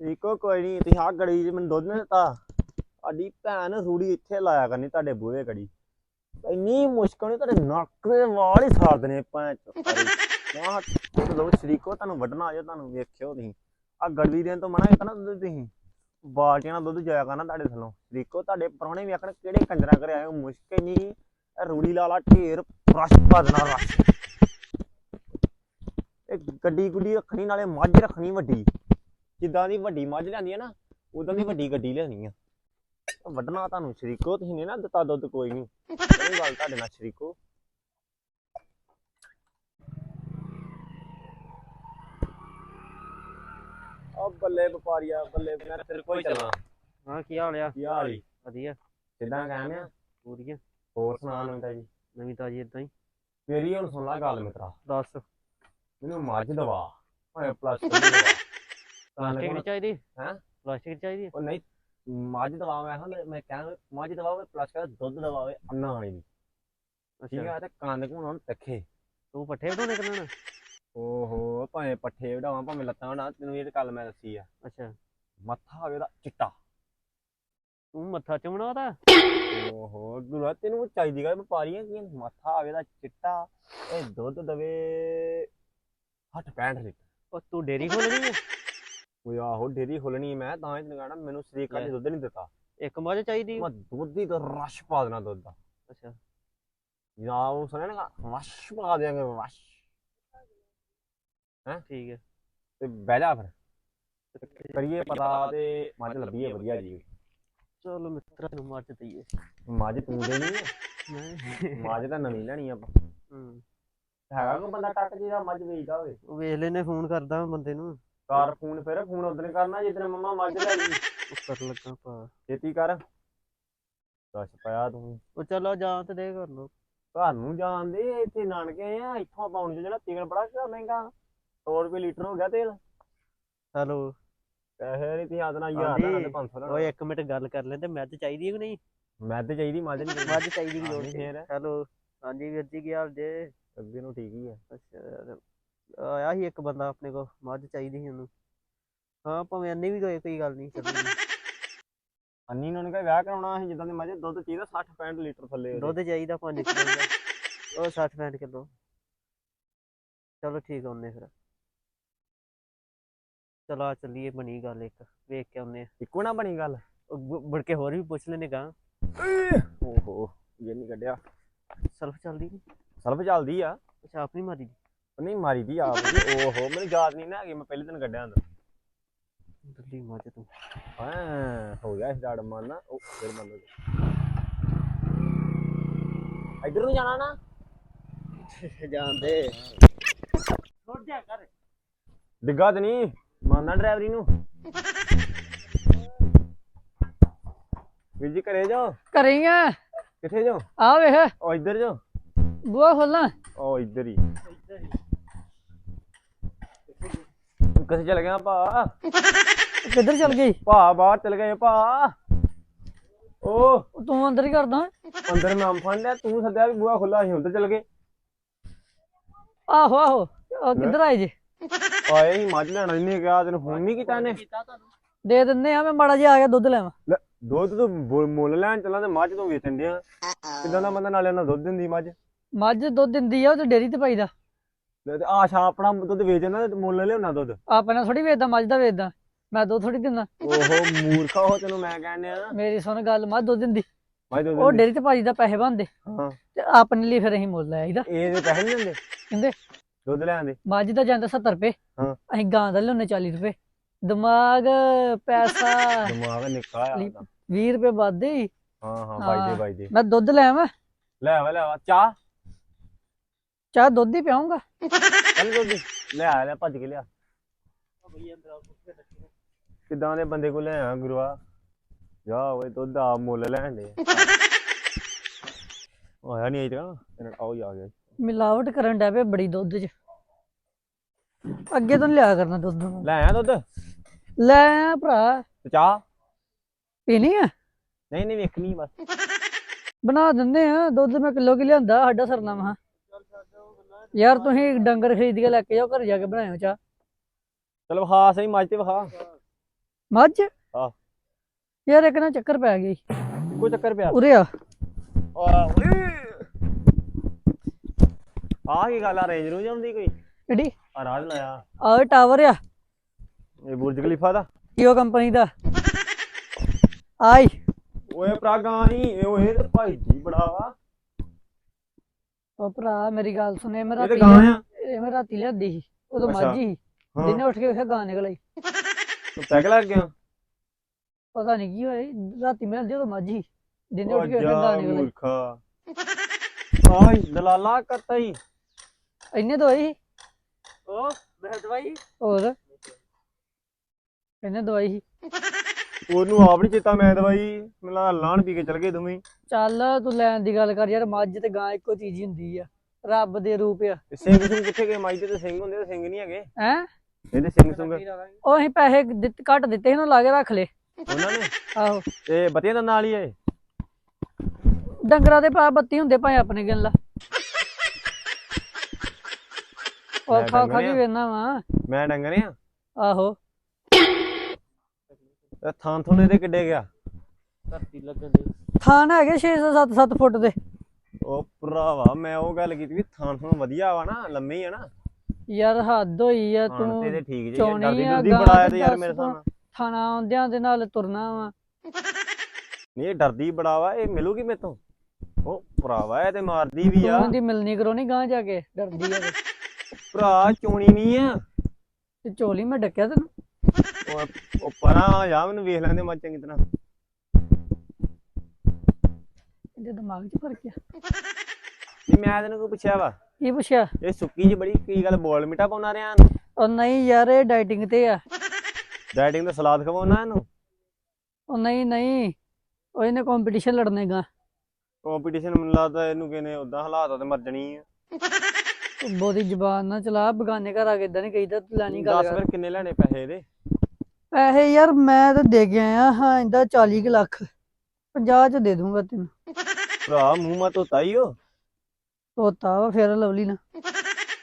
ਇੱਕੋ ਕੋਈ ਨਹੀਂ ਤੁਸੀਂ ਆਹ ਗੜੀ 'ਚ ਮੈਨੂੰ ਦੁੱਧ ਨਹੀਂ ਦਿੱਤਾ। ਸਾਡੀ ਭੈਣ ਰੂੜੀ ਇੱਥੇ ਲਾਇਆ ਕਰਨੀ ਤੁਹਾਡੇ ਬੂਹੇ ਗੜੀ ਇੰਨੀ ਮੁਸ਼ਕਲ ਨਹੀਂ ਤੁਹਾਡੇ ਨੱਕ ਦੇ ਵਾਲ ਹੀ ਸਾੜ ਦੇਣੇ ਭੈਣ ਮਾਂ ਲੋ ਸ਼ਰੀਕੋ, ਤੁਹਾਨੂੰ ਵੱਢਣਾ ਆ ਜਾ ਤੁਹਾਨੂੰ ਵੇਖਿਓ ਤੁਸੀਂ। ਆ ਗੜੀ ਦੇਣ ਤੋਂ ਮਨਾ ਕੀਤਾ ਨਾ ਦੁੱਧ ਤੁਸੀਂ। ਬਾਲਟੀਆਂ ਨਾਲ ਦੁੱਧ ਜਾਇਆ ਕਰਨਾ ਤੁਹਾਡੇ ਥੱਲੋਂ। ਸ਼ਰੀਕੋ, ਤੁਹਾਡੇ ਪ੍ਰਾਹੁਣੇ ਵੀ ਆਖਣ ਕਿਹੜੇ ਕੰਜਰਾਂ ਘਰੇ ਆਏ ਹੋ ਮੁਸ਼ਕਲ ਨਹੀਂ ਇਹ ਰੂੜੀ ਲਾਲਾ ਢੇਰ ਰਸ਼ ਪਾ ਦੇਣਾ ਰਸ਼ ਇਹ ਗੱਡੀ ਗੁੱਡੀ ਰੱਖਣੀ, ਨਾਲੇ ਮੱਝ ਰੱਖਣੀ ਵੱਡੀ। ਜਿੱਦਾਂ ਦੀ ਵੱਡੀ ਮੱਝ ਲਿਆਂਦੀ ਹੈ ਨਾ ਉਦਾਂ ਦੀ ਵੱਡੀ ਗੱਡੀ ਲਿਆਉਣੀ ਆ। ਵੱਢਣਾ ਤੁਹਾਨੂੰ ਸ਼ਰੀਕੋ ਤੁਸੀਂ ਨੇ ਨਾ ਦਿੱਤਾ ਦੁੱਧ ਕੋਈ ਨਹੀਂ ਕੋਈ ਗੱਲ ਤੁਹਾਡੇ ਨਾਲ ਸ਼ਰੀਕੋ। ਆ ਬੱਲੇ ਵਪਾਰੀਆ ਬੱਲੇ ਮੈਂ ਤੇਰੇ ਹੀ ਚੱਲਾਂ। ਹਾਂ ਕੀ ਹਾਲ ਆ? ਕੀ ਹਾਲ ਈ? ਵਧੀਆ। ਕਿੱਦਾਂ ਕਾਇਮ ਆ ਪੂਰੀਆਂ ਹੋਰ ਸੁਣਾ ਨਵੀਂ ਜੀ? ਨਵੀਂ ਤਾਜੀ ਇਦਾਂ ਹੀ। ਮੇਰੀ ਹੁਣ ਸੁਣ ਲੈ ਗੱਲ ਮਿੱਤਰਾ। ਦੱਸ। ਮੈਨੂੰ ਮੱਝ ਦਵਾ। ਭਾਵੇਂ ਪਲੱਸ ਹੈਂ? ਚਾਹੀਦੀ? ਆ? ਉਹ ਨਹੀਂ ਮੱਝ ਦਵਾ ਮੈਂ ਹਾਂ ਮੈਂ ਕਹਿੰਦਾ ਮੱਝ ਦਵਾਵੇ ਪਲੱਸ ਕਰ ਦੁੱਧ ਦਵਾਵੇ ਅੰਨਾ ਵਾਲੀ ਦੀ ਠੀਕ ਅੱਛਾ ਆ ਤੇ ਕੰਨ ਘੁਣਾਉਣ ਤੱਕੇ ਤੂੰ ਪੱਠੇ ਬਣਾਉਣੇ ਕਿੰਨਾ ਓਹੋ ਭਾਵੇਂ ਪੱਠੇ ਵਡਾਵਾਂ ਭਾਵੇਂ ਲੱਤਾਂ ਵਡਾ ਤੈਨੂੰ ਇਹ ਤੇ ਗੱਲ ਮੈਂ ਦੱਸੀ ਆ। ਅੱਛਾ। ਮੱਥਾ ਹੋਵੇ ਉਹਦਾ ਚਿੱਟਾ। ਤੂੰ ਮੱਥਾ ਚਮਣਾ ਉਹਦਾ ਓਹੋ ਗੁਰੂ ਤੈਨੂੰ ਚਾਹੀਦੀ ਗੱਲ ਵਪਾਰੀਆਂ ਕੀ ਮੱਥਾ ਹੋਵੇ ਦਾ ਚਿੱਟਾ ਇਹ ਦੁੱਧ ਦਵੇ 60 65 ਲੀਟਰ। ਉਹ ਤੂੰ ਡੇਰੀ ਖੋਲਣੀ ਆ? ਉਹ ਆਹੋ ਡੇਰੀ ਖੋਲਣੀ ਮੈਂ ਤਾਂ ਹੀ ਤੈਨੂੰ ਕਹਿਣਾ ਮੈਨੂੰ ਸਰੀਕ ਨੇ। ਦੁੱਧ ਨਹੀਂ ਦਿੱਤਾ। ਇੱਕ ਮੱਝ ਚਾਹੀਦੀ? ਮੈਂ ਦੁੱਧ ਹੀ ਤਾਂ ਰਸ਼ ਪਾ ਦੇਣਾ ਦੁੱਧ ਦਾ। ਅੱਛਾ। ਜਾਂ ਉਹ ਸੁਣਿਆ ਨਾ ਰਸ਼ ਪਾ ਦਿਆਂਗੇ ਰਸ਼। ਠੀਕ ਹੈ ਤੇ ਬਹਿ ਜਾ ਫਿਰ। ਕਰੀਏ ਪਤਾ ਤੇ ਮੱਝ ਲੱਭੀਏ ਵਧੀਆ ਜੀ। ਚਲੋ ਮਿੱਤਰਾਂ ਨੂੰ ਮੱਝ ਦਈਏ। ਮੱਝ ਤੂੰ ਦੇਣੀ ਮੈਂ ਮੱਝ ਤਾਂ ਨਵੀਂ ਲੈਣੀ ਆਪਾਂ। ਹੂੰ। ਹੈਗਾ ਕੋਈ ਬੰਦਾ ਟੱਕ ਜਿਹੜਾ ਮੱਝ ਵੇਚਦਾ ਹੋਵੇ। ਉਹ ਵੇਖ ਲੈਨੇ ਫੋਨ ਕਰਦਾ ਬੰਦੇ ਨੂੰ। ਕਰ ਫੋਨ ਫਿਰ ਫੋਨ ਉਦੋਂ ਕਰਨਾ ਜਿੱਦਣ ਮੰਮਾ ਮੱਝ ਲੈ ਗਈ। ਕਰ ਲੱਗਾ ਪਾ ਛੇਤੀ ਕਰ। ਦੱਸ ਪਿਆ ਤੂੰ। ਉਹ ਚਲੋ ਜਾਂ ਤੇ ਦੇ ਕਰ ਲੋ ਘਰ ਨੂੰ ਜਾਣਦੇ ਇੱਥੇ ਨਾਨਕੇ ਆਏ ਆ ਇੱਥੋਂ ਪਾਉਣ ਚ ਜਿਹੜਾ ਤੇਲ ਬੜਾ ਕਿਆ ਮਹਿੰਗਾ 100 ਰੁਪਏ ਲੀਟਰ ਹੋ ਗਿਆ ਤੇਲ। ਹੈਲੋ। ਪੈਸੇ ਨਹੀਂ ਤੀ ਆਦਨਾ ਯਾਰ। ਦਾ 500 ਦਾ ਓਏ ਇੱਕ ਮਿੰਟ ਗੱਲ ਕਰ ਲੈਂਦੇ ਮੱਝ ਚਾਹੀਦੀ ਹੈ ਕਿ ਨਹੀਂ? ਮੈਂ ਤੇ ਚਾਹੀਦੀ ਮੱਝ ਨਹੀਂ ਮੱਝ ਚਾਹੀਦੀ ਕਿ ਲੋੜ ਫੇਰ। ਹੈਲੋ। ਹਾਂਜੀ ਵੀਰ ਜੀ ਕੀ ਹਾਲ ਜੇ? ਅੱਗੇ ਨੂੰ ਠੀਕ ਹੀ ਆ। ਅੱਛਾ ਆਇਆ ਸੀ ਇੱਕ ਬੰਦਾ ਆਪਣੇ ਕੋਲ ਮੱਝ ਚਾਹੀਦੀ ਸੀ ਉਹਨੂੰ। ਹਾਂ ਭਾਵੇਂ ਅੰਨੇ ਵੀ ਗਏ ਕੋਈ ਗੱਲ ਨਹੀਂ ਚੱਲੂਗੀ ਅੰਨੀ ਨੂੰ ਕਹੇ ਵਿਆਹ ਕਰਾਉਣਾ ਸੀ ਜਿੱਦਾਂ ਦੀ ਮੱਝ ਦੁੱਧ ਚਾਹੀਦਾ 60 65 ਲੀਟਰ ਥੱਲੇ ਉਹਦੇ। ਦੁੱਧ ਚਾਹੀਦਾ 5 ਕਿਲੋ ਦਾ ਉਹ 60 65 ਕਿਲੋ। ਚਲੋ ਠੀਕ ਆ ਉਹਨੇ ਫਿਰ। ਚਲੋ ਆ ਚੱਲੀਏ ਬਣੀ ਗੱਲ ਇੱਕ ਵੇਖ ਕੇ ਆ। ਇੱਕੋ ਨਾ ਬਣੀ ਗੱਲ। ਮੁੜ ਕੇ ਹੋਰ ਵੀ ਪੁੱਛ ਲੈਨੇ ਗਾ। ਓਹੋ ਇਹ ਨਹੀਂ ਕੱਢਿਆ। ਸਲਫ ਚੱਲਦੀ ਨਹੀਂ ਸਲਫ ਚੱਲਦੀ ਆ। ਅੱਛਾ ਆਪਣੀ ਮਾਰੀ ਦੀ? ਨਹੀਂ ਮਾਰੀ ਦੀ ਆਪ ਦੀ। ਓਹੋ ਮੈਨੂੰ ਯਾਦ ਨਹੀਂ ਨਾ ਹੈਗੀ ਮੈਂ ਪਹਿਲੇ ਦਿਨ ਕੱਢਿਆ ਹੁੰਦਾ। ਦਿੱਲੀ ਮੱਝ ਤੂੰ। ਹਾਂ ਹੋ ਗਿਆ ਸਟਾਰਟ ਮਾਰਨਾ ਉਹ ਫਿਰ ਬੰਦ ਹੋ ਗਿਆ। ਇੱਧਰ ਨੂੰ ਜਾਣਾ ਨਾ। ਜਾਂਦੇ। ਛੋੜ ਜਾ ਕਰ। ਡਿੱਗਾ ਤੇ ਨਹੀਂ ਮੰਨਦਾ ਡਰਾਈਵਰੀ ਨੂੰ। ਵੀਰ ਜੀ ਘਰੇ ਜਾਓ। ਕਰੀਆਂ ਕਿੱਥੇ ਜਾਓ? ਆ ਵੇਖ। ਉਹ ਇੱਧਰ ਜਾਓ। ਬੂਆ ਖੋਲਾਂ। ਉਹ ਇੱਧਰ ਹੀ। ਕਿੱਥੇ ਚਲ ਗਿਆ ਭਾ ਕਿੱਧਰ ਚਲ ਗਈ? ਭਾ ਬਾਹਰ ਚਲ ਗਏ ਭਾ ਉਹ ਤੂੰ ਅੰਦਰ ਹੀ ਕਰਦਾ। ਅੰਦਰ ਮੈਂ ਅੰਬ ਫੜ ਲਿਆ ਤੂੰ ਸੱਦਿਆ ਵੀ ਬੂਹਾ ਖੁੱਲਾ ਸੀ ਉੱਧਰ ਚਲ ਗਏ। ਆਹੋ ਆਹੋ। ਉਹ ਕਿੱਧਰ ਆਏ ਜੇ? ਆਏ ਹੀ ਮੱਝ ਲੈਣਾ ਇਹਨੇ ਕਿਹਾ ਤੈਨੂੰ ਫੋਨ ਨਹੀਂ ਕੀਤਾ ਇਹਨੇ। ਦੇ ਦਿੰਨੇ ਆ ਮੈਂ ਮਾੜਾ ਜਿਹਾ ਆ ਗਿਆ ਦੁੱਧ ਲੈਵਾਂ। ਦੁੱਧ ਤੂੰ ਮੁੱਲ ਲੈਣ ਚੱਲਾਂ ਤੇ ਮੱਝ ਤੋਂ ਵੇਚਣ ਡਿਆ। ਕਿਦਾਂ ਦਾ ਬੰਦਾ ਨਾਲੇ ਉਹਨਾਂ ਦੁੱਧ ਦਿੰਦੀ ਮੱਝ? ਮੱਝ ਦੁੱਧ ਦਿੰਦੀ ਆ ਉਹ ਤੇ ਡੇਰੀ ਤੇ ਪਾਈਦਾ। ਲੈ ਤੇ ਆਸ਼ਾ ਆਪਣਾ ਦੁੱਧ ਵੇਚਣਾ ਤੇ ਮੁੱਲ ਲਿਆਉਣਾ ਦੁੱਧ। ਆਪਣਾ ਥੋੜੀ ਵੇਚਦਾ ਮੱਝ ਦਾ ਵੇਚਦਾ। ਮੈਂ ਦੁੱਧ ਥੋੜੀ ਦਿੰਦਾ। ਓਹੋ ਮੂਰਖਾ ਹੋ ਤੈਨੂੰ ਮੈਂ ਕਹਿਣ ਡਿਆ ਮੇਰੀ ਸੁਣ ਗੱਲ ਮੱਝ ਦੁੱਧ ਦਿੰਦੀ। ਮੱਝ ਦੁੱਧ ਉਹ ਦਿੰਦੀ। ਡੇਰੀ ਤੇ ਪਾਈਦਾ ਪੈਸੇ ਬਣਦੇ। ਹਾਂ। ਤੇ ਆਪਣੇ ਲਈ ਫਿਰ ਅਸੀਂ ਮੁੱਲ ਲੈ ਆਈਦਾ। ਇਹਦੇ ਪੈਸੇ ਨਹੀਂ ਦਿੰਦੇ। ਕਹਿੰਦੇ ਦੁੱਧ ਲੈਣ ਦੇ ਮੱਝ ਦਾ ਜਾਂਦਾ 70 ਰੁਪਏ। ਹਾਂ। ਅਸੀਂ ਗਾਂ ਦਾ ਲਿਆਉਂਦੇ 40 ਰੁਪਏ। ਦਿਮਾਗ ਪੈਸਾ। ਦਿਮਾਗ ਨਿੱਕਾ ਆ ਲਈ- ਉਹਦਾ। 20 ਰੁਪਏ ਵੱਧਦੇ ਹੀ। ਹਾਂ ਹਾਂ ਹਾਂ। ਬਾਈ ਦੇ ਬਾਈ ਦੇ ਮੈਂ ਦੁੱਧ ਲੈ ਆਵਾਂ। ਲੈ ਆਵਾ ਲੈ ਆਵਾ। ਚਾਹ? ਚਾਹ ਦੁੱਧ ਹੀ ਪਿਆਉਂਗਾ ਚੱਲ ਲੈ ਆ ਲੈ ਭੱਜ ਕੇ ਲਿਆ। ਕਿਦਾਂ ਦੇ ਬੰਦੇ ਕੋਲ ਲੈ ਆ ਗੁਰੂਆ? ਜਾ ਓਏ ਦੁੱਧ ਆ ਮੁੱਲ ਲੈਣ ਦੇ। ਆਇਆ ਨਹੀਂ ਤਾਂ ਇਹਨਾਂ ਆਓ ਹੀ ਆ ਗਿਆ ਮਿਲਾਵਟ ਕਰਨ ਡੈ ਪਏ ਬੜੀ ਦੁੱਧ 'ਚ। ਅੱਗੇ ਤੋਂ ਨੀ ਲਿਆ ਕਰਨਾ ਦੁੱਧ ਨੂੰ। ਲੈ ਆ ਦੁੱਧ? ਲੈ ਆ ਭਰਾ। ਤੇ ਚਾਹ? ਪੀਣੀ ਆ? ਨਹੀਂ ਨਹੀਂ ਵੇਖਣੀ ਬਸ। ਬਣਾ ਦਿੰਦੇ ਆ। ਦੁੱਧ ਮੈਂ ਕਿਲੋ ਕਿ ਲਿਆਂਦਾ ਸਾਡਾ ਸਰਨਾ ਮਹਾ ਯਾਰ ਤੁਸੀਂ ਡੰਗਰ ਖਰੀਦ ਕੇ ਲੈ ਕੇ ਜਾਓ ਘਰ ਜਾ ਕੇ ਬਣਾਇਓ ਚਾਹ। ਚਲ ਵਿਖਾ ਸਹੀ ਮੱਝ ਤੇ ਵਿਖਾ ਮੱਝ? ਹਾਂ। ਯਾਰ ਇੱਕ ਨਾ ਚੱਕਰ ਪੈ ਗਈ। ਕੋਈ ਚੱਕਰ ਪਿਆ। ਉਰੇ ਆ। ਆ ਕੀ ਗੱਲ ਆ ਰੇਂਜ ਨੂੰ ਜਾਂਦੀ ਕੋਈ? ਕਿਹੜੀ? ਆ ਰਾਜ ਲਾਇਆ। ਆਹ ਟਾਵਰ ਆ। ਇਹ ਬੁਰਜ ਖਲੀਫਾ ਦਾ। ਜੀਓ ਕੰਪਨੀ ਦਾ। ਆਈ ਓਏ ਭਰਾ ਗਾਂ ਨਹੀਂ ਓਏ ਤੇ ਭਾਈ ਜੀ ਬੜਾ ਵਾ। ਉਹ ਭਰਾ ਮੇਰੀ ਗੱਲ ਸੁਣੇ ਮੈਂ ਇਹ ਤੇ ਰਾਤੀ ਆ। ਇਹ ਮੈਂ ਰਾਤੀ ਲਿਆਂਦੀ ਸੀ ਉਦੋਂ ਅੱਛਾ। ਮੱਝ ਸੀ। ਹਾਂ। ਦਿਨੇ ਉੱਠ ਕੇ ਵੇਖਿਆ ਗਾਂ ਨਿਕਲ ਆਈ ਤੂੰ ਪੈਗ ਲੱਗ ਗਿਆ? ਪਤਾ ਨਹੀਂ ਕੀ ਹੋਇਆ ਰਾਤੀ ਮੈਂ ਲਿਆਂਦੀ ਉਦੋਂ ਮੱਝ ਸੀ। ਦਿਨੇ ਓ ਉੱਠ ਕੇ ਵੇਖਿਆ ਗਾਂ ਨਿਕਲ। ਆਈ ਮੂਰਖਾ ਆਈ ਦਲਾਲਾ ਕਰਤਾ ਹੀ ਇੰਨੇ ਦਵਾਈ ਉਹ ਮੈਂ ਦਵਾਈ ਹੋਰ? ਇਹਨੇ ਦਵਾਈ ਸੀ। ਉਹਨੂੰ ਆਪ ਨਹੀਂ ਚੇਤਾ ਮੈਂ ਦਵਾਈ ਲੱਗਦਾ ਲਾਣ ਪੀ ਕੇ ਚਲ ਗਏ ਦੋਵੇਂ। ਚੱਲ ਤੂੰ ਲੈਣ ਦੀ ਗੱਲ ਕਰ ਯਾਰ ਮੱਝ ਤੇ ਗਾਂ ਇੱਕੋ ਚੀਜ਼ ਹੀ ਹੁੰਦੀ ਆ ਰੱਬ ਦੇ ਰੂਪ ਆ। ਤੇ ਸਿੰਘ ਸਿੰਘ ਕਿੱਥੇ ਗਏ? ਮਾਈ ਦੇ ਤੇ ਸਿੰਘ ਹੁੰਦੇ ਤੇ ਸਿੰਘ ਨਹੀਂ ਹੈਗੇ। ਹੈ? ਇਹਦੇ ਸਿੰਘ ਸੁੰਗ ਉਹ ਅਸੀਂ ਪੈਸੇ ਦਿੱਤ- ਘੱਟ ਦਿੱਤੇ ਸੀ ਲਾ ਕੇ ਰੱਖ ਲਏ ਉਹਨਾਂ ਨੇ? ਆਹੋ। ਤੇ ਬਤੀਆਂ ਦਾ ਨਾਲ ਹੀ ਏ ਡੰਗਰਾਂ ਦੇ ਪਾ ਬੱਤੀ ਹੁੰਦੇ ਭਾਵੇਂ ਆਪਣੇ ਗਿਣ ਲਾ। ਉਹ ਖਾ ਖਾ ਡੰਗਰ ਕੇ ਆ। ਵੇਨਾ ਵਾ। ਮੈਂ ਡੰਗਰੇ ਆ ਆਹੋ। ਤੇ ਥਾਂ ਥੋਨੇ ਦੇ ਕਿੱਡੇ ਗਿਆ। ਧਰਤੀ ਲੱਗਣ ਦੀ ਥਾਨ ਹੈਗੇ 6 7 7 ਫੁੱਟ ਦੇ। ਉਹ ਭਰਾਵਾ ਮੈਂ ਉਹ ਗੱਲ ਕੀਤੀ ਵੀ ਥਾਂ ਥੋਂ ਵਧੀਆ ਵਾ ਨਾ ਲੰਮੇ ਹੀ ਆ ਨਾ। ਯਾਰ ਹੱਦ ਹੋਈ ਆ ਤੂੰ ਤੇ ਤੇ ਠੀਕ ਜੇ ਡਰਦੀ ਆ, ਡਰਦੀ ਬੜਾ ਆਇਆ ਤੇ ਯਾਰ ਮੇਰੇ। ਸਾਹਮਣੇ ਥਾਣਾ ਆਉਂਦਿਆਂ ਦੇ ਨਾਲ ਤੁਰਨਾ ਵਾ। ਨਹੀਂ ਇਹ ਡਰਦੀ ਬੜਾ ਵਾ ਇਹ ਮਿਲੂਗੀ ਮੇਰੇ ਤੋਂ। ਉਹ ਭਰਾਵਾ ਇਹ ਤੇ ਮਾਰਦੀ ਵੀ ਆ। ਤੂੰ ਦੀ ਮਿਲਣੀ ਕਰਾਉਣੀ ਗਾਂ ਜਾ ਕੇ ਡਰਦੀ ਆ। ਭਰਾ ਚੋਣੀ ਨਹੀਂ ਆ। ਤੇ ਝੋਲੀ ਮੈਂ ਡੱਕਿਆ ਤੈਨੂੰ। ਉਹ ਪਰਾਂ ਜਾ ਮੈਨੂੰ ਵੇਖ ਲੈਂਦੇ ਮੱਝ ਚੰਗੀ ਤਰ੍ਹਾਂ। ਇਹਦੇ ਦਿਮਾਗ 'ਚ ਫ਼ਰਕ ਆ। ਨਹੀਂ ਮੈਂ ਤੈਨੂੰ ਕੋਈ ਪੁੱਛਿਆ ਵਾ? ਕੀ ਪੁੱਛਿਆ? ਇਹ ਸੁੱਕੀ ਜੀ ਬੜੀ ਕੀ ਗੱਲ ਬੋਲ ਮਿੱਟਾ ਪਾਉਣਾ ਰਿਆਂ ਉਹ ਨਹੀਂ ਯਾਰ ਇਹ ਡਾਈਟਿੰਗ ਤੇ ਆ। ਡਾਈਟਿੰਗ ਦਾ ਸਲਾਦ ਖਵਾਉਣਾ ਇਹਨੂੰ? ਉਹ ਨਹੀਂ ਨਹੀਂ। ਉਹ ਇਹਨੇ ਕੰਪੀਟੀਸ਼ਨ ਲੜਨੇ ਗਾ। ਕੰਪੀਟੀਸ਼ਨ ਮੈਨੂੰ ਲੱਗਦਾ ਇਹਨੂੰ ਕਿਨੇ ਉਦਾਂ ਹਾਲਾਤ ਤੇ ਮਰ ਜਣੀ ਆ। ਤੂੰ ਬਹੁਤੀ ਜ਼ਬਾਨ ਨਾ ਚਲਾ ਬਗਾਨੇ ਘਰ ਆ ਕੇ ਇਦਾਂ ਨਹੀਂ ਕਹੀਦਾ ਤੂੰ ਲੈਣੀ ਗੱਲ ਦੱਸ ਫਿਰ ਕਿੰਨੇ ਲੈਣੇ ਪੈਸੇ ਇਹਦੇ? ਪੈਸੇ ਯਾਰ ਮੈਂ ਤਾਂ ਦੇ ਕੇ ਆਇਆ ਹਾਂ ਇਹਦਾ 40 ਕੁ ਲੱਖ। 50 ਚ ਦੇ ਦੂੰਗਾ ਤੈਨੂੰ। ਭਰਾ ਮੂੰਹ ਮਾ ਧੋਤਾ ਹੀ ਉਹ ਤੋਤਾ ਵਾ ਫਿਰ ਲਵਲੀ ਨਾ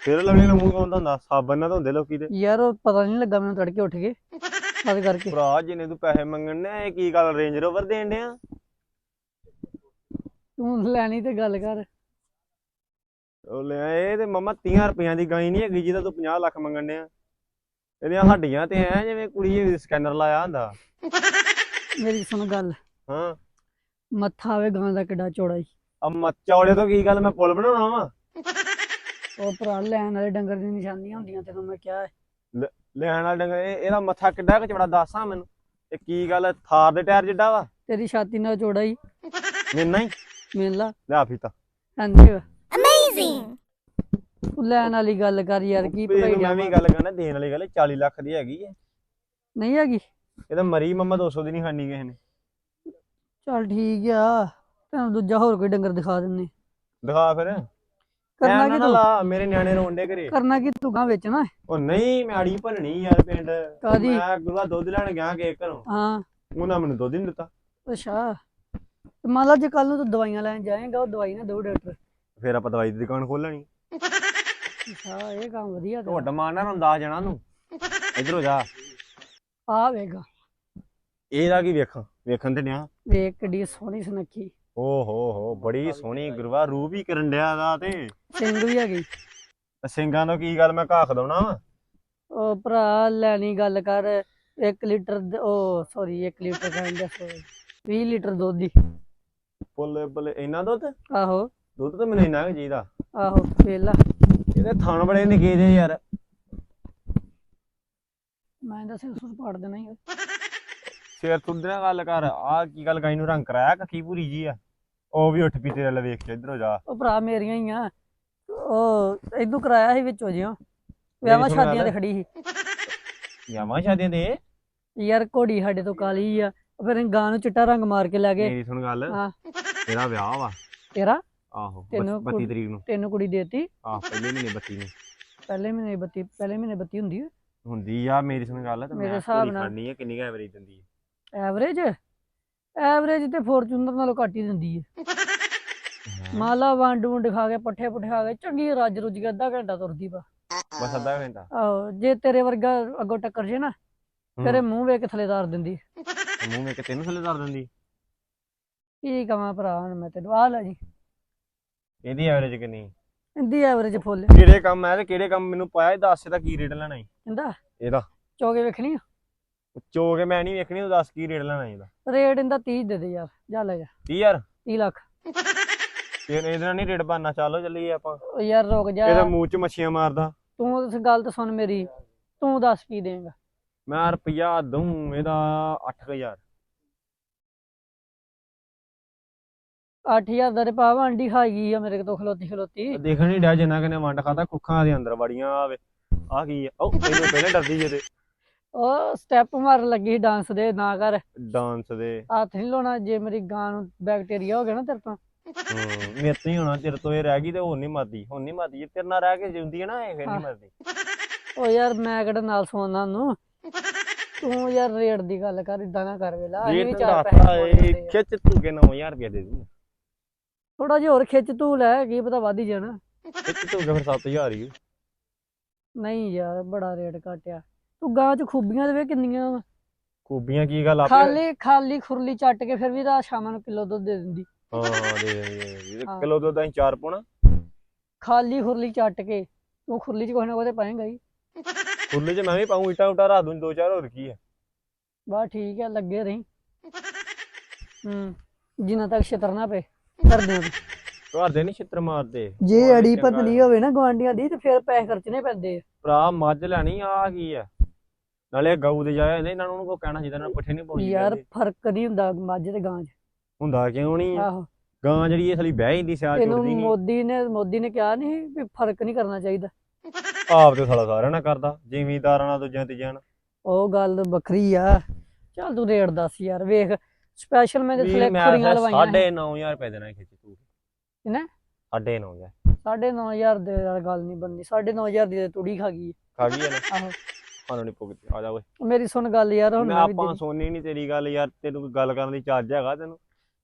ਫਿਰ ਲਵਲੀ ਨੂੰ ਮੂੰਹ ਕੌਂਦਾ ਹੁੰਦਾ ਸਾਬਣ ਨਾਲ ਧੋਂਦੇ ਲੋਕੀ ਤੇ। ਯਾਰ ਉਹ ਪਤਾ ਨਹੀਂ ਲੱਗਾ ਮੈਨੂੰ ਤੜਕੇ ਉੱਠ ਕੇ ਤਦ ਕਰਕੇ। ਭਰਾ ਜਿੰਨੇ ਤੂੰ ਪੈਸੇ ਮੰਗਣ ਨੇ ਇਹ ਕੀ ਗੱਲ ਰੇਂਜ ਰੋਵਰ ਦੇਣ ਡਿਆ? ਤੂੰ ਲੈਣੀ ਤੇ ਗੱਲ ਕਰ। ਉਹ ਲੈ ਇਹ ਤੇ ਮਮਾ 30 ਰੁਪਈਆਂ ਦੀ ਗਾਈ ਨਹੀਂ ਹੈਗੀ ਜਿਹਦਾ ਤੂੰ 50 ਲੱਖ ਮੰਗਣ ਡਿਆ। ਇਹਦੀਆਂ ਹੱਡੀਆਂ ਤੇ ਐ ਜਿਵੇਂ ਕੁੜੀ ਸਕੈਨਰ ਲਾਇਆ ਹੁੰਦਾ। ਮੇਰੀ ਸੁਣ ਗੱਲ। ਹਾਂ। ਮੱਥਾ ਆਵੇ ਗਾਂ ਦਾ ਕਿੱਡਾ ਚੌੜਾ ਈ। ਆ ਮੱਚੌਲੇ ਤੋਂ ਕੀ ਗੱਲ ਮੈਂ ਪੁੱਲ ਬਣਾਉਣਾ ਵਾ? ਉਹ ਭਰਾ ਲੈਣ ਵਾਲੇ ਡੰਗਰ ਦੀ ਨਿਸ਼ਾਨੀਆਂ ਹੁੰਦੀਆਂ ਤੈਨੂੰ ਮੈਂ ਕਿਹਾ। ਲੈਣ ਵਾਲਾ ਡੰਗਰ ਇਹ- ਇਹਦਾ ਮੱਥਾ ਕਿੱਡਾ ਕੁ ਚੌੜਾ ਦੱਸਾਂ ਮੈਨੂੰ। ਇਹ ਕੀ ਗੱਲ ਥਾਰ ਦੇ ਟਾਇਰ ਜਿੱਡਾ ਵਾ? ਤੇਰੀ ਛਾਤੀ ਨਾਲ ਚੌੜਾ ਹੀ ਮੈਨਾਂ ਹੀ ਮਿਲ ਲਾ। ਲਿਆ ਫੀਤਾ। ਹਾਂਜੀ ਅਮੇਜ਼ਿੰਗ ਤੂੰ ਲੈਣ ਵਾਲੀ ਗੱਲ ਕਰ ਯਾਰ ਕੀ ਭਾਈ ਮੈਂ ਵੀ ਗੱਲ ਕਰਨਾ ਦੇਣ ਵਾਲੀ ਗੱਲ 40 ਲੱਖ ਦੀ ਹੈਗੀ ਹੈ ਨਹੀਂ ਹੈਗੀ? ਇਹ ਤਾਂ ਮਰੀ ਮੰਮਾ 200 ਦੀ ਨਹੀਂ ਖਾਣੀ ਕਿਸੇ ਨੇ। ਚੱਲ ਠੀਕ ਆ ਤੈਨੂੰ ਦੂਜਾ ਹੋਰ ਕੋਈ ਡੰਗਰ ਦਿਖਾ ਦਿੰਨੇ। ਦਿਖਾ ਫਿਰ। ਕਰਨਾ ਕੀ ਨਾ ਤੂੰ? ਲਾ ਮੇਰੇ ਨਿਆਣੇ ਰੋਂਡੇ ਘਰੇ। ਕਰਨਾ ਕੀ ਤੂੰ ਗਾਂ ਵੇਚਣਾ ਹੈ? ਉਹ ਨਹੀਂ ਮੈਂ ਆੜੀ ਭੰਨਣੀ ਯਾਰ ਪਿੰਡ। ਕਾਹਦੀ? ਮੈਂ ਗੁਰੂਆ ਦੁੱਧ ਲੈਣ ਗਿਆ ਕੇ ਘਰੋਂ। ਹਾਂ। ਉਹਨਾਂ ਮੈਨੂੰ ਦੁੱਧ ਹੀ ਨਹੀਂ ਦਿੱਤਾ। ਅੱਛਾ। ਤੇ ਮੰਨ ਲਾ ਜੇ ਕੱਲ ਨੂੰ ਤੂੰ ਦਵਾਈਆਂ ਲੈਣ ਜਾਏਗਾ ਉਹ ਦਵਾਈ ਨਾ ਦੋ ਡਾਕਟਰ। ਫਿਰ ਆਪਾਂ ਦਵਾਈ ਦੀ ਦੁਕਾਨ ਖੋਲਣੀ ਅੱਛਾ ਇਹ ਕੰਮ ਵਧੀਆ ਤੇਰਾ। ਤੁਹਾਡਾ ਮਾਰਨਾ ਨੂੰ ਦੱਸ ਜਾਣਾ ਨੂੰ ਇਧਰੋਂ ਜਾ। ਆ ਵੇਗਾ ਇਹਦਾ ਕੀ ਵੇਖਾਂ? ਵੇਖਣ ਤੇ ਨਿਆ ਵੇਖ ਕਿੱਡੀ ਸੋਹਣੀ ਸੁਨੱਖੀ। ਓ ਹੋ ਹੋ ਬੜੀ ਸੋਹਣੀ ਗੁਰੂਆ ਰੂਹ ਵੀ ਕਰਨ ਡਿਆ ਦਾ ਤੇ। ਸਿੰਘ ਵੀ ਹੈਗੀ। ਤੇ ਸਿੰਘਾਂ ਦਾ ਕੀ ਗੱਲ ਮੈਂ ਘਾਖ ਦਉਣਾ ਵਾ? ਉਹ ਭਰਾ ਲੈਣੀ ਗੱਲ ਕਰ 1 ਲੀਟਰ ਦ- ਉਹ ਸੌਰੀ 1 ਲੀਟਰ ਕਹਿੰਦਾ ਸੌਰੀ 20 ਲੀਟਰ ਦੁੱਧ ਦੀ ਬੋਲੇ ਬੋਲੇ ਇੰਨਾ ਦੁੱਧ? ਆਹੋ। ਦੁੱਧ ਤਾਂ ਮੈਨੂੰ ਇੰਨਾ ਕੁ ਚਾਹੀਦਾ। ਆਹੋ ਵੇਲਾ। ਇਹਦੇ ਥਣ ਬੜੇ ਨਿੱਕੇ ਜੇ ਯਾਰ। ਮੈਂ ਦੱਸ ਸੁਸ ਪਾੜ ਦੇਣਾ ਹੀ ਸਿਰ ਤੁੰਦੇ ਨਾਲ ਗੱਲ ਕਰ ਆ ਕੀ ਗੱਲ ਗਾਈ ਨੂੰ ਰੰਗ ਕਰਾਇਆ ਕੱਖੀ ਪੂਰੀ ਜੀ ਆ? ਉਹ ਵੀ ਉੱਠ ਪੀ ਤੇਰੇ ਵੱਲ ਵੇਖ ਕੇ ਇਧਰੋਂ ਜਾ। ਉਹ ਭਰਾ ਮੇਰੀਆਂ ਹੀ ਆ। ਉਹ ਇਦੋਂ ਕਰਾਇਆ ਸੀ ਵਿੱਚੋਂ ਜਿਉਂ। ਵਿਆਹਾਂ। ਸ਼ਾਦੀਆਂ ਤੇ ਖੜੀ ਸੀ। ਜਾਵਾਂ ਸ਼ਾਦੀਆਂ ਤੇ? ਯਾਰ ਘੋੜੀ ਸਾਡੇ ਤੋਂ ਕਾਲੀ ਆ। ਫਿਰ ਗਾਂ ਨੂੰ ਚਿੱਟਾ ਰੰਗ ਮਾਰ ਕੇ ਲੈ ਗਏ। ਮੇਰੀ ਸੁਣ ਗੱਲ। ਹਾਂ। ਤੇਰਾ ਵਿਆਹ ਵਾ। ਤੇਰਾ? ਆਹੋ ਤੈਨੂੰ 32 ਤਰੀਕ ਨੂੰ। ਤੈਨੂੰ ਕੁੜੀ ਦੇਤੀ? ਆਹ ਪਹਿਲੇ ਮਹੀਨੇ 32 ਨੂੰ। ਪਹਿਲੇ ਮਹੀਨੇ ਬੱਤੀ ਪਹਿਲੇ ਮਹੀਨੇ ਬੱਤੀ ਹੁੰਦੀ ਹੈ ਹੁੰਦੀ ਆ ਮੇਰੀ ਸੁਣ ਗੱਲ। ਤੇ ਮੇਰੇ ਹਿਸਾਬ ਨਾਲ। ਆ ਕਿੰਨੀ ਐਵਰੇਜ ਦਿੰਦੀ ਹੈ ਐਵਰੇਜ ਐਵਰੇਜ ਤੇ ਫੋਰਚੂਨਰ ਨਾਲੋਂ ਘੱਟ ਹੀ ਦਿੰਦੀ ਹੈ। ਮਾਲਾ ਵੰਡ ਵੰਡ ਖਾ ਕੇ ਪੱਠੇ ਪੁੱਠੇ ਖਾ ਕੇ ਚੰਗੀ ਰੱਜ ਰੁੱਜ ਕੇ ਅੱਧਾ ਘੰਟਾ ਤੁਰਦੀ ਪਾ ਬਸ ਅੱਧਾ ਘੰਟਾ। ਆਹੋ ਜੇ ਤੇਰੇ ਵਰਗਾ ਅੱਗੋਂ ਟੱਕਰ ਜੇ ਨਾ ਇਹ ਮੂੰਹ ਵੇਖ ਕੇ ਥੱਲੇ ਧਰ ਦਿੰਦੀ। ਮੂੰਹ ਵਿੱਚ ਤੈਨੂੰ ਥੱਲੇ ਧਰ ਦਿੰਦੀ? ਕੀ ਕਵਾਂ ਭਰਾ ਹੁਣ ਮੈਂ ਤੈਨੂੰ ਆ ਲੈ ਜੀ। ਇਹਦੀ ਐਵਰੇਜ ਕਿੰਨੀ? ਇੰਦੀ ਐਵਰੇਜ ਫੁੱਲ। ਕਿਹੜੇ ਕੰਮ ਹੈ ਤੇ ਕਿਹੜੇ ਕੰਮ ਮੈਨੂੰ ਪਾਇਆ ਇਹ ਦੱਸ ਇਹਦਾ ਕੀ ਰੇਟ ਲੈਣਾ ਈ। ਕਹਿੰਦਾ ਇਹਦਾ। ਚੋਗੇ ਵੇਖਣੀ ਆ? ਚੋ ਕੇ ਮੈਂ ਨਹੀਂ ਵੇਖਣੀ ਤੂੰ ਦੱਸ ਕੀ ਰੇਟ ਲੈਣਾ ਇਹਦਾ? ਰੇਟ ਇਹਦਾ 30 ਦੇ ਦੇ ਯਾਰ ਜਾ ਲੈ ਜਾ। 30 ਯਾਰ 30 ਲੱਖ। ਫਿਰ ਇਹਦੇ ਨਹੀਂ ਰੇਟ ਬਣਨਾ ਚੱਲੋ ਚੱਲੀਏ ਆਪਾਂ। ਯਾਰ ਰੁਕ ਜਾ। ਇਹਦੇ ਮੂੰਹ 'ਚ ਮੱਛੀਆਂ ਮਾਰਦਾ। ਤੂੰ ਇਸ ਗੱਲ ਤਾਂ ਸੁਣ ਮੇਰੀ ਤੂੰ ਦੱਸ ਕੀ ਦੇਂਗਾ ਮੈਂ ਰੁਪਿਆ ਦਊਂ ਇਹਦਾ 8000 8000 ਦਾ ਭਾਵ ਆਂਡੀ ਖਾਈ ਗਈ ਆ ਮੇਰੇ ਤੋਂ ਖਲੋਤੀ ਖਲੋਤੀ। ਦੇਖਣ ਨਹੀਂ ਡਿਆ ਜਿੰਨਾ ਕਿਨੇ ਵੰਡ ਖਾਦਾ ਕੁੱਖਾਂ ਦੇ ਅੰਦਰ ਵੜੀਆਂ ਆਵੇ ਆ ਕੀ ਆ? ਉਹ ਤੈਨੂੰ ਪਹਿਲੇ ਡਰਦੀ ਜੇ ਤੇ। ਉਹ ਸਟੈਪ ਮਾਰਨ ਲੱਗੀ ਡਾਂਸ ਦੇ ਨਾ ਕਰ। ਡਾਂਸ ਦੇ। ਹੱਥ ਨਹੀਂ ਲਾਉਣਾ ਜੇ ਮੇਰੀ ਗਾਂ ਨੂੰ ਬੈਕਟੀਰੀਆ ਹੋ ਗਿਆ ਨਾ ਤੇਰੇ ਤੋਂ। ਹੂੰ ਮੇਰੇ ਤੋਂ ਹੀ ਹੋਣਾ ਤੇਰੇ ਤੋਂ ਇਹ ਰਹਿ ਗਈ ਤੇ ਹੋਰ ਨਹੀਂ ਮਰਦੀ ਹੁਣ ਨਹੀਂ ਮਰਦੀ ਜੇ ਤੇਰੇ ਨਾਲ ਰਹਿ ਕੇ ਜਿਉਂਦੀ ਹੈ ਨਾ ਇਹ ਫਿਰ ਨਹੀਂ। ਮਰਦੀ। ਉਹ ਯਾਰ ਮੈਂ ਕਿਹੜਾ ਨਾਲ ਸੌਣਾ ਨੂੰ ਤੂੰ ਯਾਰ ਰੇਟ ਦੀ ਗੱਲ ਕਰ ਇਦਾਂ ਨਾ ਕਰ ਵੇਲਾ ਅਸੀਂ ਵੀ ਚਾਰ ਪੈਸੇ ਏ ਖਿੱਚ ਤੂੰ ਕੇ 9000 ਰੁਪਏ ਦੇ ਦੂੰ ਥੋੜਾ ਜਿਹਾ ਹੋਰ ਖਿੱਚ ਤੂੰ ਲੈ ਕੀ ਪਤਾ ਵੱਧ ਹੀ ਜਾਣਾ। ਖਿੱਚ ਤੂੰ ਕੇ ਫਿਰ 7000 ਹੀ। ਨਹੀਂ ਯਾਰ ਬੜਾ ਰੇਟ ਘਟਿਆ। ਤੂੰ ਗਾਂ ਚ ਖੂਬੀਆਂ ਦੇ ਵੇ ਕਿੰਨੀਆਂ ਵਾਂ। ਖੂਬੀਆਂ ਕੀ ਗੱਲ ਆਪੇ ਖਾਲੀ ਖਾਲੀ ਖੁਰਲੀ ਚੱਟ ਕੇ ਫਿਰ ਵੀ ਰਾਤ ਸ਼ਾਮਾਂ ਨੂੰ ਕਿਲੋ ਦੁੱਧ ਦੇ ਦਿੰਦੀ। ਹਾਂ ਦੇ ਦੇ, ਦੇ ਦੇ ਹਾਂ। ਕਿਲੋ ਦੁੱਧ ਅਸੀਂ ਚਾਰ ਪਾਉਣਾ ਖਾਲੀ ਖੁਰਲੀ ਚੱਟ ਕੇ। ਤੂੰ ਖੁਰਲੀ ਚ ਕੋਈ ਨਾ ਕੋਈ ਤੇ ਪਾਏਂਗਾ ਹੀ। ਖੁੱਲੇ ਚ ਮੈਂ ਵੀ ਪਾਉਂ ਇਟਾ ਉਟਾ ਰਾਤ ਨੂੰ ਦੋ ਚਾਰ ਹੋਰ ਕੀ ਆ। ਬਸ ਠੀਕ ਹੈ ਲੱਗੇ ਰਹੀਂ। ਹੂੰ ਜਿੰਨਾ ਤੱਕ ਛਿੱਤਰ ਨਾ ਪਏ ਕਰਦੇ ਹਾਂ ਘਰ ਦੇ ਨਹੀਂ ਛਿੱਤਰ ਮਾਰਦੇ। ਜੇ ਅੜੀ ਪਤਲੀ ਹੋਵੇ ਨਾ ਗਵਾਂਡੀਆਂ ਦੀ ਤੇ ਫਿਰ ਪੈਸੇ ਖਰਚਣੇ ਪੈਂਦੇ ਆ। ਭਰਾ ਮੱਝ ਲੈਣੀ ਆ ਕੀ ਆ। ਨਾਲੇ ਗਊ ਦੇ ਜਾਇਆ ਇਹਨੇ ਇਹਨਾਂ ਨੂੰ ਕੋ ਕਹਿਣਾ ਜਿਹਦਾ ਨਾਲ ਪੱਠੇ ਨਹੀਂ ਪਾਉਣੀ ਯਾਰ ਫ਼ਰਕ ਨਹੀਂ ਹੁੰਦਾ ਮੱਝ ਤੇ ਗਾਂ 'ਚ। ਹੁੰਦਾ ਕਿਉਂ ਨਹੀਂ? ਆਹੋ। ਗਾਂ ਜਿਹੜੀ ਇਹ ਸਾਲੀ ਬਹਿ ਜਾਂਦੀ ਸਿਆਲ ਇਹਨੂੰ ਚੁੜਦੀ ਨਹੀਂ ਮੋਦੀ ਨੇ ਮੋਦੀ ਨੇ ਕਿਹਾ ਨਹੀਂ ਵੀ ਫ਼ਰਕ ਨਹੀਂ ਕਰਨਾ ਚਾਹੀਦਾ। ਆਪ ਤੇ ਸਾਲਾ ਸਾਰਿਆਂ ਨਾਲ ਕਰਦਾ ਜ਼ਿਮੀਦਾਰਾਂ ਨਾਲ ਦੂਜਿਆਂ ਤੀਜਿਆਂ ਨਾਲ। ਉਹ ਗੱਲ ਵੱਖਰੀ ਆ। ਚੱਲ ਤੂੰ ਰੇਟ ਦੱਸ ਯਾਰ ਵੇਖ ਸਪੈਸ਼ਲ ਮੈਂ ਤੇ ਵੀਰ, ਥਲੇ ਮੈਂ ਖੁਰੀਆਂ ਲਵਾਈਆਂ ਸਾਢੇ 9000 ਰੁਪਏ ਦੇਣਾ ਖਿੱਚ ਤੂੰ। ਕਿੰਨਾ? ਸਾਢੇ 9000 ਸਾਢੇ 9000 ਦੇ ਨਾਲ ਗੱਲ ਨਹੀਂ ਬੰਦੀ ਸਾਢੇ 9000 ਦੀ ਤੇ ਤੂੜੀ ਖਾ ਗਈ ਖਾ ਗਈ ਨਾ? ਆਹੋ। ਸਾਨੂੰ ਨਹੀਂ ਪੁੱਗਦੀ ਆ ਜਾ ਓਏ। ਮੇਰੀ ਸੁਣ ਗੱਲ ਯਾਰ ਹੁਣ ਮੈਂ ਵੀ ਆਪਾਂ। ਸੋਨੀ ਨਹੀਂ ਤੇਰੀ ਗੱਲ ਯਾਰ ਤੈਨੂੰ ਕੋਈ ਗੱਲ ਕਰਨ ਦੀ ਚੱਜ ਹੈਗਾ ਤੈਨੂੰ?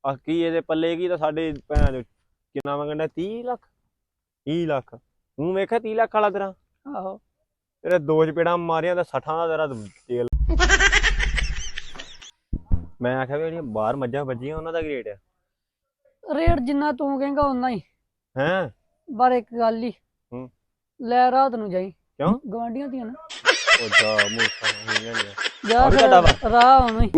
ਆ ਕੀ ਇਹਦੇ ਪੱਲੇ ਕੀ ਤਾਂ ਸਾਡੇ ਭੈਣ ਚੋ ਕਿੰਨਾ ਮੰਗਣਾ 30 ਲੱਖ? 30 ਲੱਖ। ਤੂੰ ਵੇਖਿਆ 30 ਲੱਖ ਵਾਲਾ ਤੇਰਾ? ਆਹੋ। ਤੇਰੇ ਦੋ ਚਪੇੜਾਂ ਮਾਰੀਆਂ ਤਾਂ 60 ਦਾ ਤੇਰਾ ਤੇਲ ਮੈਂ ਆਖਿਆ ਵੀ ਜਿਹੜੀਆਂ ਬਾਹਰ ਮੱਝਾਂ ਵੱਜੀਆਂ ਉਹਨਾਂ ਦਾ ਕੀ ਰੇਟ ਆ? ਰੇਟ ਜਿੰਨਾ ਤੂੰ ਕਹੇਂਗਾ ਉਨਾ ਹੀ। ਹੈਂ? ਪਰ ਇੱਕ ਗੱਲ ਹੀ। ਹੂੰ। ਲੈ ਰਾਤ ਨੂੰ ਜਾਈ। ਕਿਉਂ? ਗਵਾਂਡੀਆਂ ਦੀਆਂ ਨਾ। ਉਹ ਜਾ ਮੂਰਖਾ ਹੋਈਆਂ ਨੇ ਜਾ ਵੀ ਤੁਹਾਡਾ ਫਿਰ ਰਾਹ ਆਉਣਾ ਹੀ।